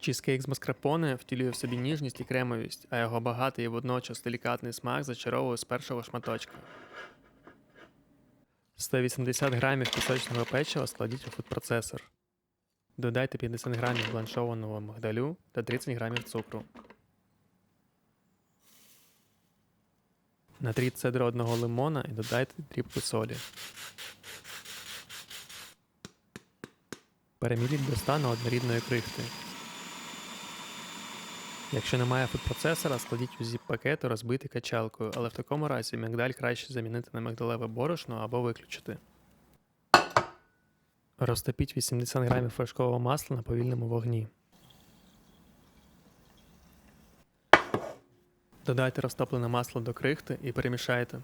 Чізкейк з маскарпоне втілює в собі ніжність і кремовість, а його багатий і водночас делікатний смак зачаровує з першого шматочка. 180 грамів пісочного печива складіть у фудпроцесор. Додайте 50 грамів бланшованого мигдалю та 30 грамів цукру. Натріть цедру одного лимона і додайте дрібку солі. Переміліть до стану однорідної крихти. Якщо немає фудпроцесора, складіть у зіп пакету розбити качалкою, але в такому разі мигдаль краще замінити на мигдалеве борошно або виключити. Розтопіть 80 грамів вершкового масла на повільному вогні. Додайте розтоплене масло до крихти і перемішайте.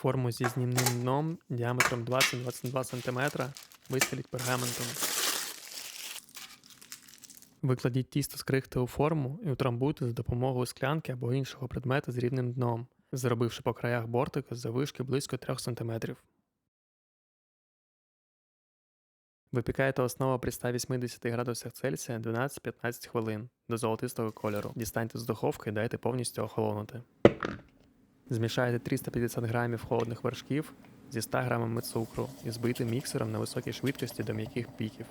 Форму зі знімним дном діаметром 20-22 см вистеліть пергаментом. Викладіть тісто з крихти у форму і утрамбуйте за допомогою склянки або іншого предмета з рівним дном, зробивши по краях бортика з завишки близько 3 см. Випікайте основу при 180 градусах Цельсія 12-15 хвилин до золотистого кольору. Дістаньте з духовки і дайте повністю охолонути. Змішайте 350 грамів холодних вершків зі 100 грамами цукру і збийте міксером на високій швидкості до м'яких піків.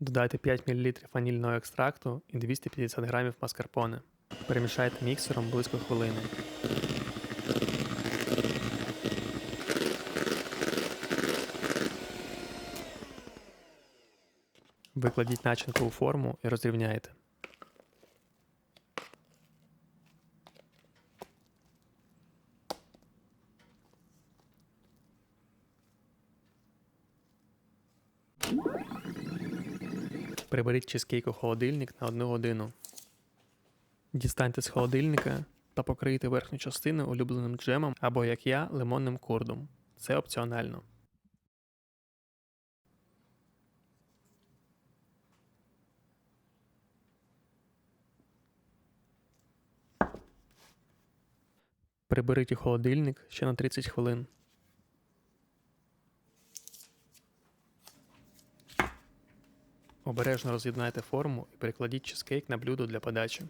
Додайте 5 мл ванільного екстракту і 250 грамів маскарпоне. Перемішайте міксером близько хвилини. Викладіть начинку у форму і розрівняйте. Приберіть чизкейк у холодильник на 1 годину. Дістаньте з холодильника та покрийте верхню частину улюбленим джемом або, як я, лимонним курдом. Це опціонально. Приберіть у холодильник ще на 30 хвилин. Обережно роз'єднайте форму і перекладіть чизкейк на блюдо для подачі.